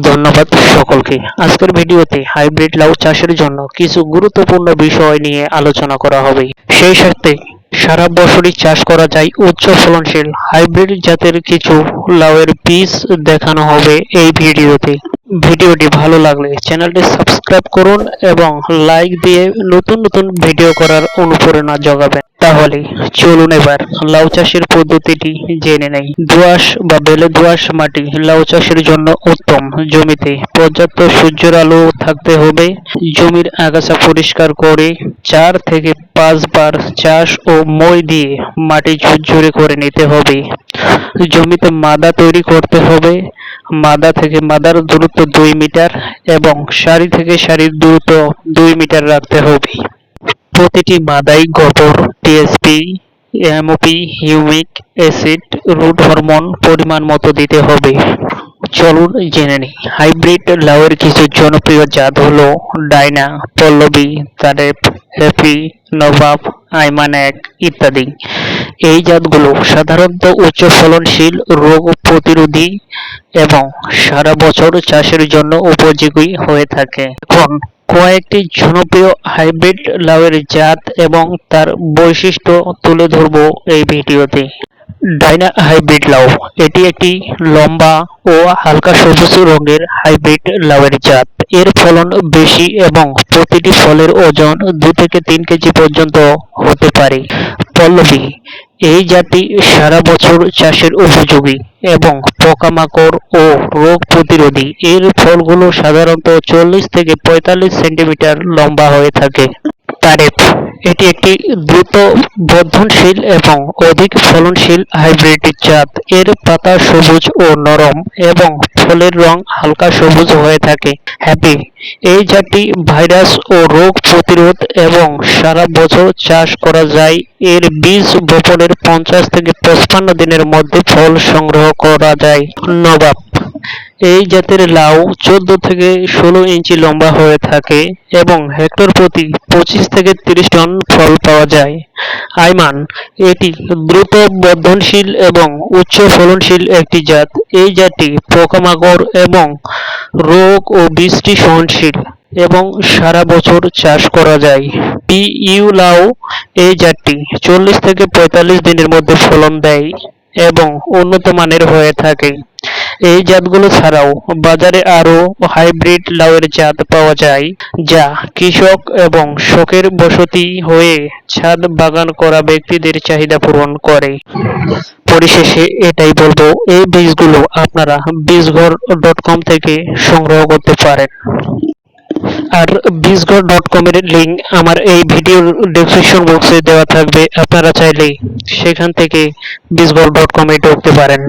ধন্যবাদ সকলকে। আজকের ভিডিওতে হাইব্রিড লাউ চাষের জন্য কিছু গুরুত্বপূর্ণ বিষয় নিয়ে আলোচনা করা হবে। সেই সাথে সারা বছরই চাষ করা যায় উচ্চ ফলনশীল হাইব্রিড জাতের কিছু লাউয়ের বীজ দেখানো হবে এই ভিডিওতে। ভিডিওটি ভালো লাগলে চ্যানেলটি সাবস্ক্রাইব করুন এবং লাইক দিয়ে নতুন নতুন ভিডিও করার অনুপ্রেরণা জোগাবেন। তাহলে চলুন এবার লাউ চাষের পদ্ধতিটি জেনে নেই। দোআঁশ বা বেলে দোআঁশ মাটি লাউ চাষের জন্য উত্তম। জমিতে পর্যাপ্ত সূর্যের আলো থাকতে হবে। জমির আগাছা পরিষ্কার করে চার থেকে পাঁচবার চাষ ও মই দিয়ে মাটি ঝুরঝুরে করে নিতে হবে। জমিতে মাদা তৈরি করতে হবে। মাদা থেকে মাদার দূরত্ব দুই মিটার এবং সারি থেকে সারির দূরত্ব দুই মিটার রাখতে হবে। প্রতিটি মাদায় গোবর TSP MOP humic acid, root hormone পরিমাণ মতো দিতে হবে। চলুন জেনে নিই। হাইব্রিড লাউয়ের কিছু জনপ্রিয় জাত হলো ডাইনা, পল্লবী তারেপ হ্যাপি নবাব আইমান এক ইত্যাদি। এই জাতগুলো সাধারণত উচ্চ ফলনশীল, রোগ প্রতিরোধী এবং সারা বছর চাষের জন্য উপযোগী হয়ে থাকে। এখন কয়েকটি জনপ্রিয় হাইব্রিড লাউয়ের জাত এবং তার বৈশিষ্ট্য তুলে ধরব এই ভিডিওতে। ডাইনা হাইব্রিড লাউ। এটি একটি লম্বা ও হালকা সবুজ রঙের হাইব্রিড লাউয়ের জাত। এর ফলন বেশি এবং প্রতিটি ফলের ওজন দু থেকে তিন কেজি পর্যন্ত হতে পারে। পল্লবী, এই জাতি সারা বছর চাষের উপযোগী এবং পোকামাকড় ও রোগ প্রতিরোধী। এর ফলগুলো সাধারণত চল্লিশ থেকে পঁয়তাল্লিশ সেন্টিমিটার লম্বা হয়ে থাকে। তারেপ এটি একটি দ্রুত বর্ধনশীল এবং অধিক ফলনশীল হাইব্রিড জাত। এর পাতা সবুজ ও নরম এবং ফলের রং হালকা সবুজ হয়ে থাকে। হ্যাপি। এই জাতটি ভাইরাস ও রোগ প্রতিরোধ এবং সারা বছর চাষ করা যায়। এর বীজ বপনের পঞ্চাশ থেকে পঁচপান্ন দিনের মধ্যে ফল সংগ্রহ করা যায়। নবাব। এই জাতের লাউ চোদ্দ থেকে ষোলো ইঞ্চি লম্বা হয়ে থাকে এবং হেক্টর প্রতি পঁচিশ থেকে তিরিশ টন ফল পাওয়া যায়। আইমান, এটি দ্রুত বর্ধনশীল এবং উচ্চ ফলনশীল একটি জাত। এই জাতটি পোকামাকড় এবং রোগ ও বৃষ্টি সহনশীল এবং সারা বছর চাষ করা যায়। ইউ লাউ এই জাতটি চল্লিশ থেকে পঁয়তাল্লিশ দিনের মধ্যে ফলন দেয় এবং উন্নত মানের হয়ে থাকে। এই জাতগুলো ছাড়াও বাজারে আরও হাইব্রিড লাউয়ের জাত পাওয়া যায়, যা কৃষক এবং শখের বসতি হয়ে ছাদ বাগান করা ব্যক্তিদের চাহিদা পূরণ করে। পরিশেষে এটাই বলব, এই বীজগুলো আপনারা বীজঘর ডট কম থেকে সংগ্রহ করতে পারেন। আর বীজঘর ডট কম এর লিঙ্ক আমার এই ভিডিওর ডেসক্রিপশন বক্সে দেওয়া থাকবে, আপনারা চাইলে সেখান থেকে বীজঘর ডট কমে ঢুকতে পারেন।